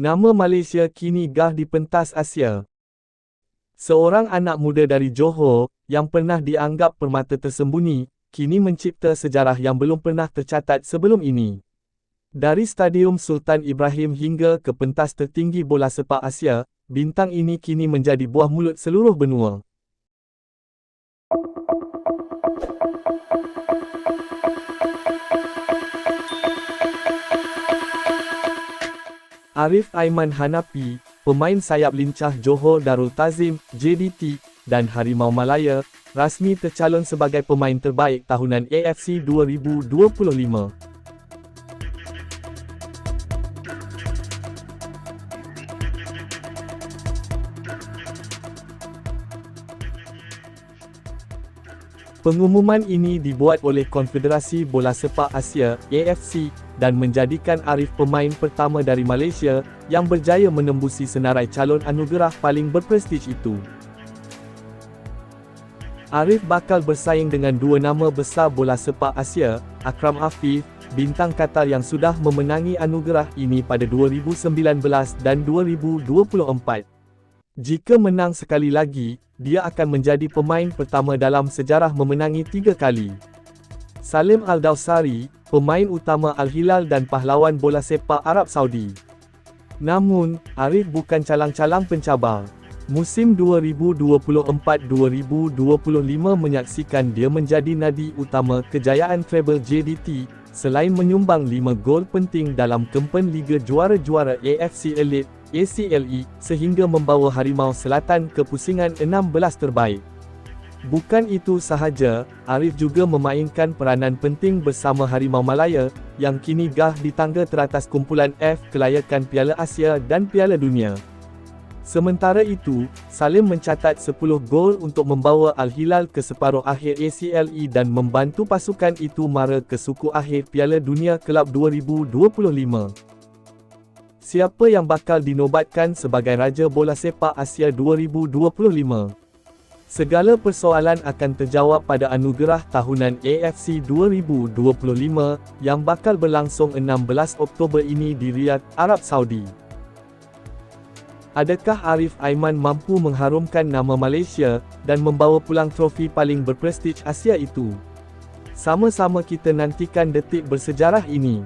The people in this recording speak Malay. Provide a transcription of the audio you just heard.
Nama Malaysia kini gah di pentas Asia. Seorang anak muda dari Johor, yang pernah dianggap permata tersembunyi, kini mencipta sejarah yang belum pernah tercatat sebelum ini. Dari Stadium Sultan Ibrahim hingga ke pentas tertinggi bola sepak Asia, bintang ini kini menjadi buah mulut seluruh benua. Arif Aiman Hanapi, pemain sayap lincah Johor Darul Tazim, JDT, dan Harimau Malaya, rasmi tercalon sebagai pemain terbaik tahunan AFC 2025. Pengumuman ini dibuat oleh Konfederasi Bola Sepak Asia (AFC) dan menjadikan Arif pemain pertama dari Malaysia yang berjaya menembusi senarai calon anugerah paling berprestij itu. Arif bakal bersaing dengan dua nama besar bola sepak Asia, Akram Afif, bintang Qatar yang sudah memenangi anugerah ini pada 2019 dan 2024. Jika menang sekali lagi, dia akan menjadi pemain pertama dalam sejarah memenangi tiga kali. Salim Al-Dawsari, pemain utama Al-Hilal dan pahlawan bola sepak Arab Saudi. Namun, Arif bukan calang-calang pencabar. Musim 2024-2025 menyaksikan dia menjadi nadi utama kejayaan treble JDT, selain menyumbang 5 gol penting dalam kempen Liga Juara-Juara AFC Elite ACLE, sehingga membawa Harimau Selatan ke pusingan 16 terbaik. Bukan itu sahaja, Arif juga memainkan peranan penting bersama Harimau Malaya, yang kini gah di tangga teratas kumpulan F kelayakan Piala Asia dan Piala Dunia. Sementara itu, Salim mencatat 10 gol untuk membawa Al-Hilal ke separuh akhir ACLE dan membantu pasukan itu mara ke suku akhir Piala Dunia Kelab 2025. Siapa yang bakal dinobatkan sebagai Raja Bola Sepak Asia 2025? Segala persoalan akan terjawab pada anugerah tahunan AFC 2025 yang bakal berlangsung 16 Oktober ini di Riyadh, Arab Saudi. Adakah Arif Aiman mampu mengharumkan nama Malaysia dan membawa pulang trofi paling berprestij Asia itu? Sama-sama kita nantikan detik bersejarah ini.